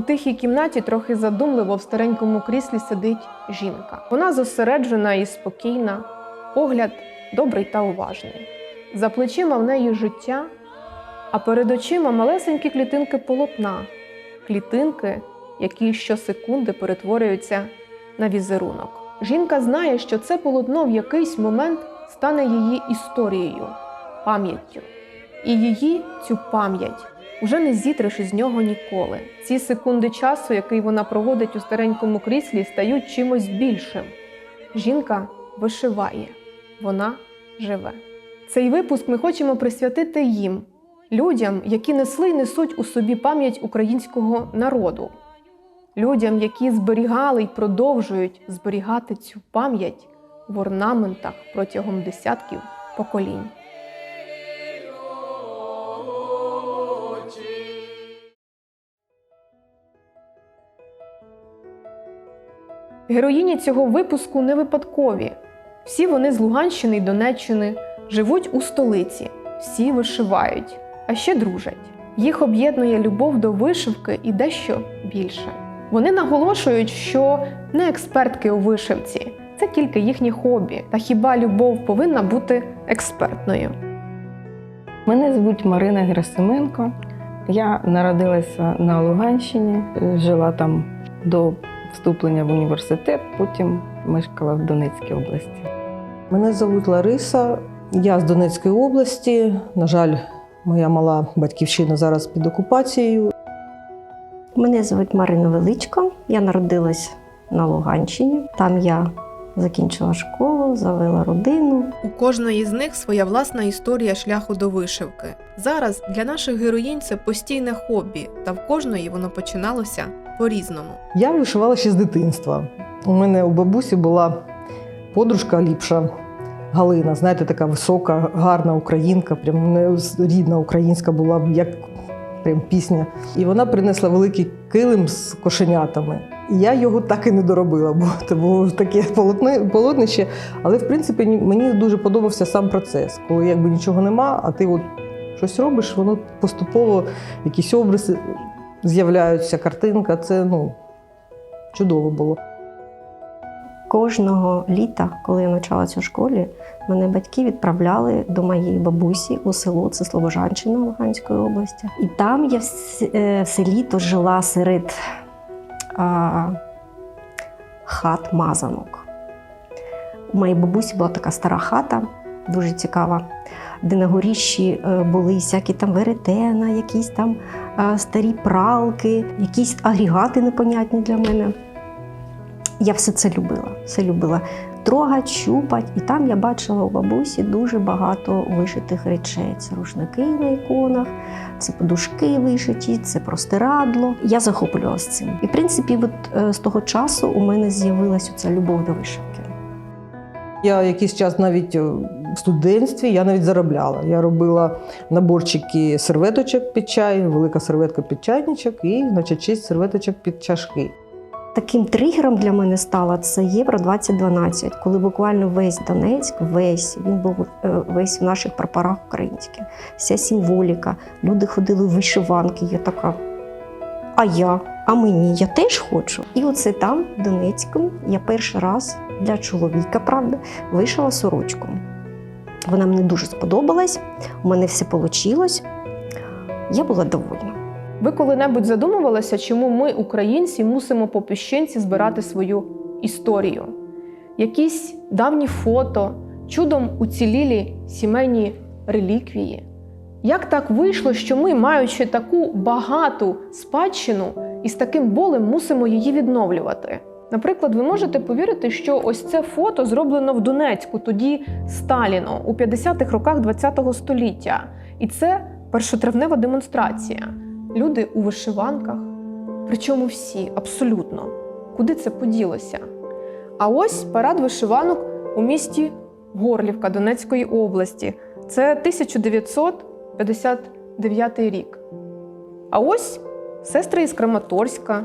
У тихій кімнаті трохи задумливо в старенькому кріслі сидить жінка. Вона зосереджена і спокійна, погляд добрий та уважний. За плечима в неї життя, а перед очима малесенькі клітинки полотна, клітинки, які щосекунди перетворюються на візерунок. Жінка знає, що це полотно в якийсь момент стане її історією, пам'яттю. І її цю пам'ять уже не зітриш із нього ніколи. Ці секунди часу, який вона проводить у старенькому кріслі, стають чимось більшим. Жінка вишиває, вона живе. Цей випуск ми хочемо присвятити їм, людям, які несли й несуть у собі пам'ять українського народу, людям, які зберігали й продовжують зберігати цю пам'ять в орнаментах протягом десятків поколінь. Героїні цього випуску не випадкові. Всі вони з Луганщини й Донеччини живуть у столиці, всі вишивають, а ще дружать. Їх об'єднує любов до вишивки і дещо більше. Вони наголошують, що не експертки у вишивці, це тільки їхнє хобі. Та хіба любов повинна бути експертною? Мене звуть Марина Герасименко. Я народилася на Луганщині, жила там до вступлення в університет, потім мешкала в Донецькій області. Мене звуть Лариса, я з Донецької області. На жаль, моя мала батьківщина зараз під окупацією. Мене звуть Марина Величко. Я народилась на Луганщині. Там я закінчила школу, завела родину. У кожної з них своя власна історія шляху до вишивки. Зараз для наших героїнь це постійне хобі, та в кожної воно починалося по-різному. Я вишивала ще з дитинства. У мене у бабусі була подружка ліпша Галина, знаєте, така висока, гарна українка, прям рідна українська була, як прям пісня. І вона принесла великий килим з кошенятами. І я його так і не доробила, бо це було таке полотни, полотнище. Але в принципі ні- мені дуже подобався сам процес, коли якби нічого нема, а ти от щось робиш, воно поступово якісь обриси з'являються, картинка. Це ну, чудово було. Кожного літа, коли я навчалася у школі, мене батьки відправляли до моєї бабусі у село, це Слобожанщина Луганської області. І там я вс- е, все літо жила серед а, хат мазанок. У моєї бабусі була така стара хата, дуже цікава, де на горіщі е, були всякі там веретена, якісь там старі пралки, якісь агрегати непонятні для мене. Я все це любила, все любила. Трогать, щупать. І там я бачила у бабусі дуже багато вишитих речей. Це рушники на іконах, це подушки вишиті, це простирадло. Я захоплювалася цим. І в принципі, от, е, з того часу у мене з'явилася ця любов до вишивки. Я якийсь час навіть е, в студентстві я навіть заробляла. Я робила наборчики серветочок під чай, велика серветка під чайничок і значить, шість серветочок під чашки. Таким тригером для мене стало це Євро 2012, коли буквально весь Донецьк, весь він був е, весь в наших прапорах українських, вся символіка. Люди ходили в вишиванки. Я така. А я, а мені, я теж хочу. І оце там, в Донецьку, я перший раз для чоловіка, правда, вишила сорочку. Вона мені дуже сподобалась, у мене все вийшло. Я була довольна. Ви коли-небудь задумувалися, чому ми, українці, мусимо по піщинці збирати свою історію? Якісь давні фото, чудом уцілілі сімейні реліквії? Як так вийшло, що ми, маючи таку багату спадщину і з таким болем мусимо її відновлювати? Наприклад, ви можете повірити, що ось це фото зроблено в Донецьку, тоді Сталіно у 50-х роках ХХ століття. І це першотравнева демонстрація. Люди у вишиванках, причому всі, абсолютно. Куди це поділося? А ось парад вишиванок у місті Горлівка Донецької області. Це 1959 рік. А ось сестри із Краматорська,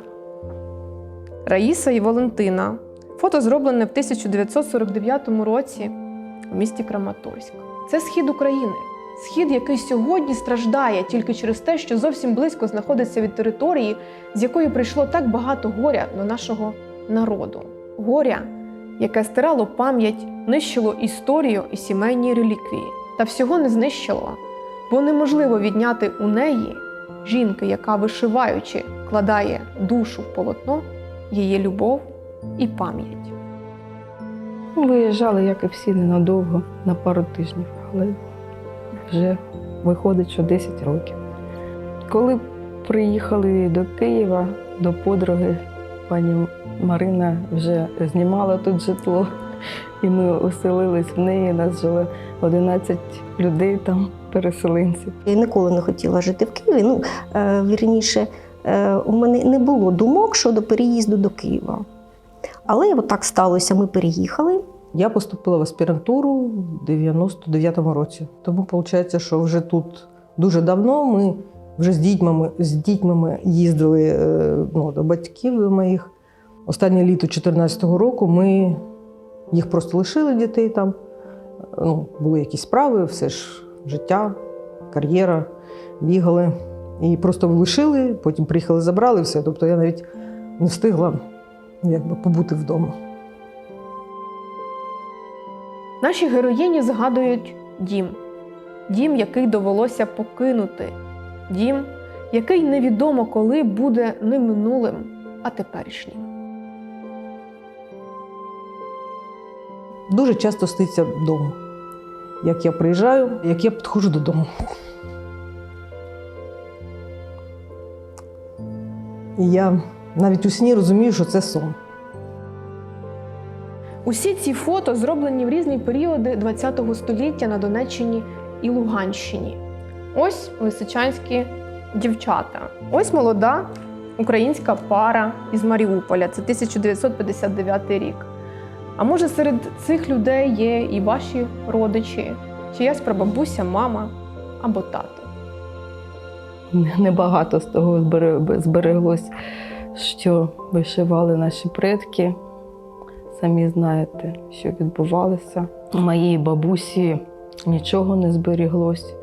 Раїса і Валентина. Фото зроблене в 1949 році в місті Краматорськ. Це схід України. Схід, який сьогодні страждає тільки через те, що зовсім близько знаходиться від території, з якої прийшло так багато горя до нашого народу. Горя, яке стирало пам'ять, нищило історію і сімейні реліквії, та всього не знищило, бо неможливо відняти у неї жінки, яка вишиваючи, кладає душу в полотно, її любов і пам'ять. Виїжджали, як і всі, ненадовго, на пару тижнів, але вже виходить, що 10 років. Коли приїхали до Києва, до подруги, пані Марина вже знімала тут житло, і ми оселились в неї. Нас жило 11 людей там, переселенців. Я ніколи не хотіла жити в Києві. Ну, е, вірніше, у мене не було думок щодо переїзду до Києва. Але от так сталося, ми переїхали. Я поступила в аспірантуру в 99-му році. Тому виходить, що вже тут дуже давно ми вже з дітьми, з дітьми їздили е, ну, до батьків до моїх. Останнє літо 14-го року ми їх просто лишили дітей там. Ну, були якісь справи, все ж життя, кар'єра, бігали. І просто лишили, потім приїхали, забрали все. Тобто я навіть не встигла якби, побути вдома. Наші героїні згадують дім, дім, який довелося покинути, дім, який невідомо коли буде не минулим, а теперішнім. Дуже часто сниться вдома. Як я приїжджаю, як я підходжу додому. І я навіть у сні розумію, що це сон. Усі ці фото зроблені в різні періоди ХХ століття на Донеччині і Луганщині. Ось лисичанські дівчата. Ось молода українська пара із Маріуполя. Це 1959 рік. А може, серед цих людей є і ваші родичі, чиясь прабабуся, мама або тато. Небагато з того збереглось, що вишивали наші предки. Самі знаєте, що відбувалося. У моїй бабусі нічого не зберіглось.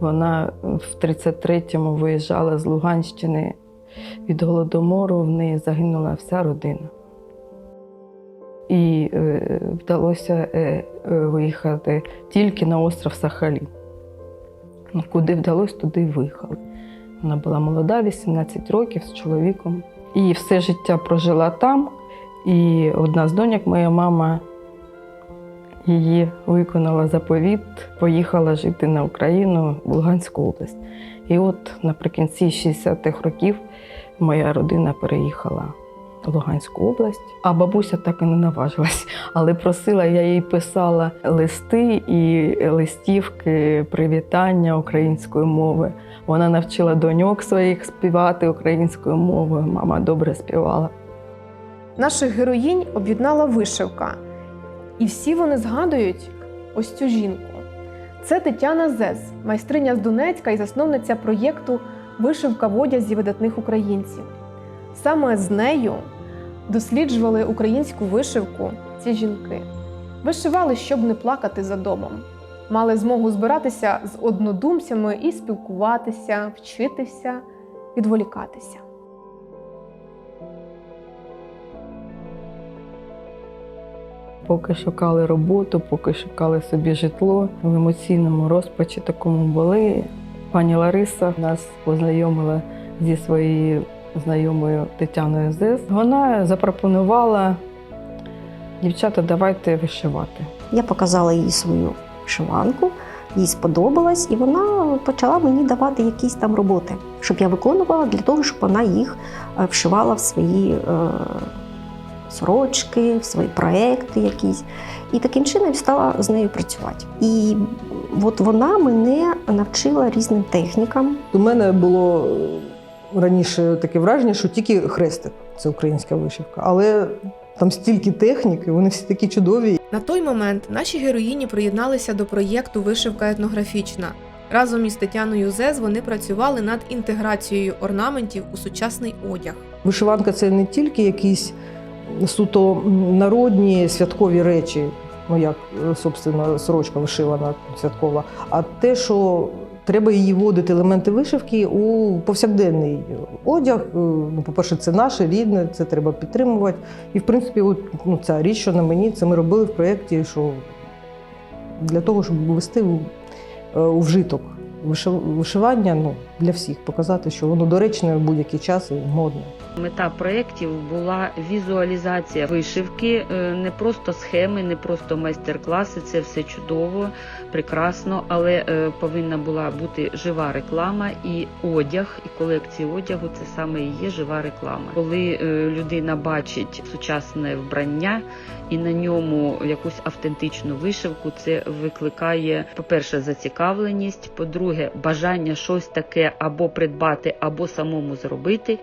Вона в 33-му виїжджала з Луганщини від Голодомору, в неї загинула вся родина. І е, вдалося е, е, виїхати тільки на остров Сахалін. Куди вдалося, туди й виїхали. Вона була молода, 18 років з чоловіком. І все життя прожила там. І одна з доньок, моя мама, її виконала заповіт, поїхала жити на Україну в Луганську область. І от наприкінці 60-х років моя родина переїхала Луганську область, а бабуся так і не наважилась. Але просила, я їй писала листи і листівки привітання української мови. Вона навчила доньок своїх співати українською мовою. Мама добре співала. Наших героїнь об'єднала вишивка. І всі вони згадують ось цю жінку. Це Тетяна Зес, майстриня з Донецька і засновниця проєкту Вишивка в одязі видатних українців. Саме з нею досліджували українську вишивку ці жінки. Вишивали, щоб не плакати за домом. Мали змогу збиратися з однодумцями і спілкуватися, вчитися, відволікатися. Поки шукали роботу, поки шукали собі житло в емоційному розпачі такому були. Пані Лариса нас познайомила зі своєю знайомою Тетяною Зес. Вона запропонувала дівчата, давайте вишивати. Я показала їй свою вишиванку, їй сподобалось, і вона почала мені давати якісь там роботи, щоб я виконувала для того, щоб вона їх е, вшивала в свої е, сорочки, в свої проекти якісь. І таким чином стала з нею працювати. І от вона мене навчила різним технікам. У мене було раніше таке враження, що тільки хрестик це українська вишивка. Але там стільки техніки, вони всі такі чудові. На той момент наші героїні приєдналися до проєкту Вишивка етнографічна. Разом із Тетяною Зез вони працювали над інтеграцією орнаментів у сучасний одяг. Вишиванка це не тільки якісь суто народні святкові речі. ну як, е, собственно, сорочка вишивана святкова, а те, що треба її вводити елементи вишивки у повсякденний одяг. Е, Ну, по-перше, це наше рідне, це треба підтримувати. І, в принципі, от, ну, ця річ, що на мені, це ми робили в проєкті, що для того, щоб ввести у, е, вжиток вишив- вишивання ну, для всіх, показати, що воно доречне в будь-який час і модне. Мета проєктів була візуалізація вишивки, е, не просто схеми, не просто майстер-класи. Це все чудово, прекрасно, але е, повинна була бути жива реклама і одяг, і колекції одягу це саме і є жива реклама. Коли е, людина бачить сучасне вбрання і на ньому якусь автентичну вишивку, це викликає, по-перше, зацікавленість, по-друге, бажання щось таке або придбати, або самому зробити.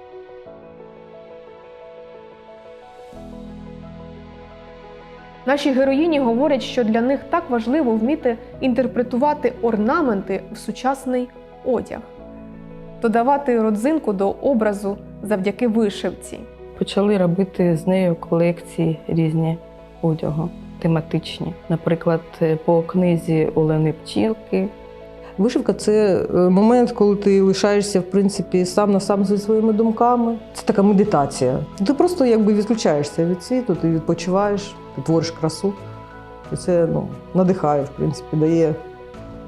Наші героїні говорять, що для них так важливо вміти інтерпретувати орнаменти в сучасний одяг, додавати родзинку до образу завдяки вишивці. Почали робити з нею колекції різні одягу, тематичні. Наприклад, е, по книзі Олени Пчілки Вишивка це е, момент, коли ти лишаєшся в принципі сам на сам зі своїми думками. Це така медитація. Ти просто якби відключаєшся від світу, ти відпочиваєш, ти твориш красу. І це ну, надихає, в принципі, дає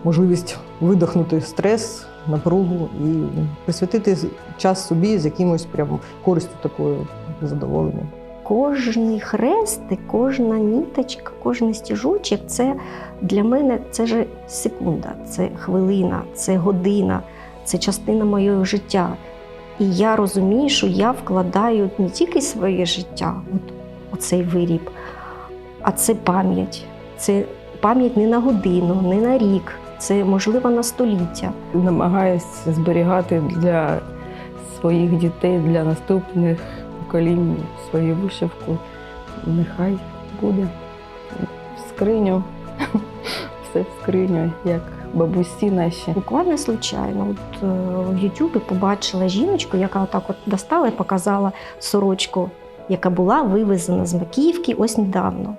можливість видихнути стрес, напругу і присвятити час собі з якимось прям користю такою задоволенням. Кожний хрестик, кожна ніточка, кожен стіжочок це для мене це ж секунда, це хвилина, це година, це частина моєго життя. І я розумію, що я вкладаю не тільки своє життя, от у цей виріб, а це пам'ять. Це пам'ять не на годину, не на рік, це можливо на століття. намагаюся зберігати для своїх дітей, для наступних поколінь свою вишивку. Нехай буде в скриню, все в скриню, як бабусі наші. Буквально случайно, от е, в Ютубі побачила жіночку, яка отак от достала і показала сорочку, яка була вивезена з Макіївки ось недавно.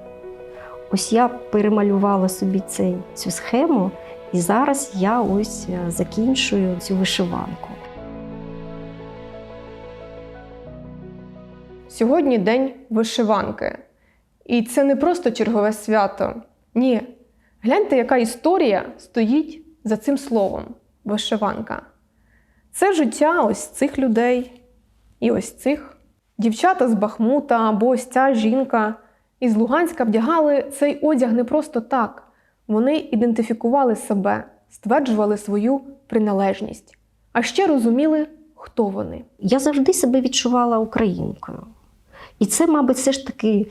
Ось я перемалювала собі цей, цю схему, і зараз я ось е, закінчую цю вишиванку. Сьогодні день вишиванки. І це не просто чергове свято. Ні. Гляньте, яка історія стоїть за цим словом вишиванка. Це життя ось цих людей і ось цих. Дівчата з Бахмута або ось ця жінка із Луганська вдягали цей одяг не просто так. Вони ідентифікували себе, стверджували свою приналежність, а ще розуміли, хто вони. Я завжди себе відчувала українкою. І це, мабуть, все ж таки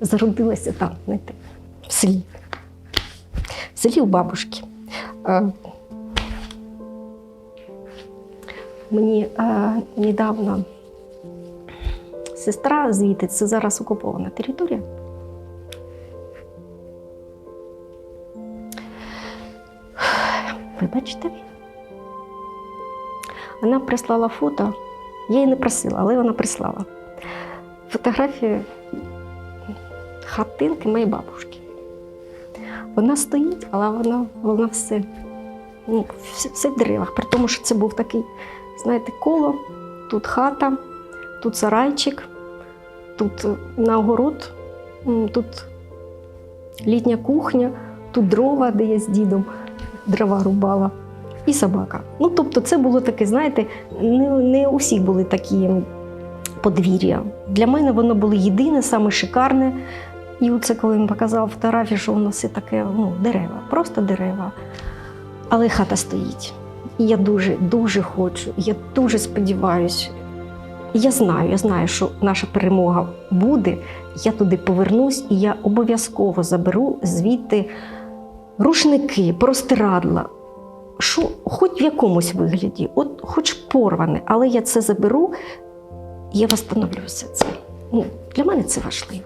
зародилося там, знаєте, в селі. В селі у бабушки. Мені е, недавно сестра звідти, це зараз окупована територія. Вибачте. Вона прислала фото. Я її не просила, але вона прислала. Фотографію хатинки моєї бабушки. Вона стоїть, але вона, вона все, ну, все, все в деревах. При тому, що це був такий, знаєте, коло, тут хата, тут сарайчик, тут е, на огород, тут літня кухня, тут дрова, де я з дідом дрова рубала і собака. Ну, тобто, це було таке, знаєте, не, не у були такі подвір'я. Для мене воно було єдине, саме шикарне. І оце, коли він показав фотографію, що воно все таке, ну, дерева, просто дерева. Але хата стоїть. І я дуже, дуже хочу, я дуже сподіваюся. Я знаю, я знаю, що наша перемога буде. Я туди повернусь, і я обов'язково заберу звідти рушники, простирадла, що хоч в якомусь вигляді, от хоч порване, але я це заберу, я восстановлю все це. Ну, для мене це важливо.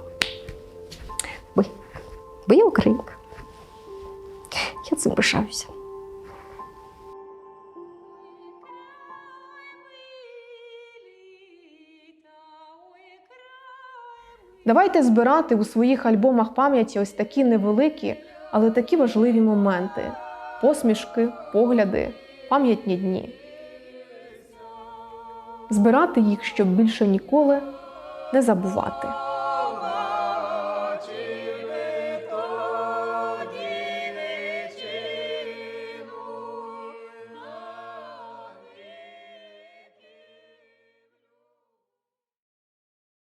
Бо, бо я українка. Я цим пишаюся. Давайте збирати у своїх альбомах пам'яті ось такі невеликі, але такі важливі моменти: посмішки, погляди, пам'ятні дні. Збирати їх, щоб більше ніколи не забувати.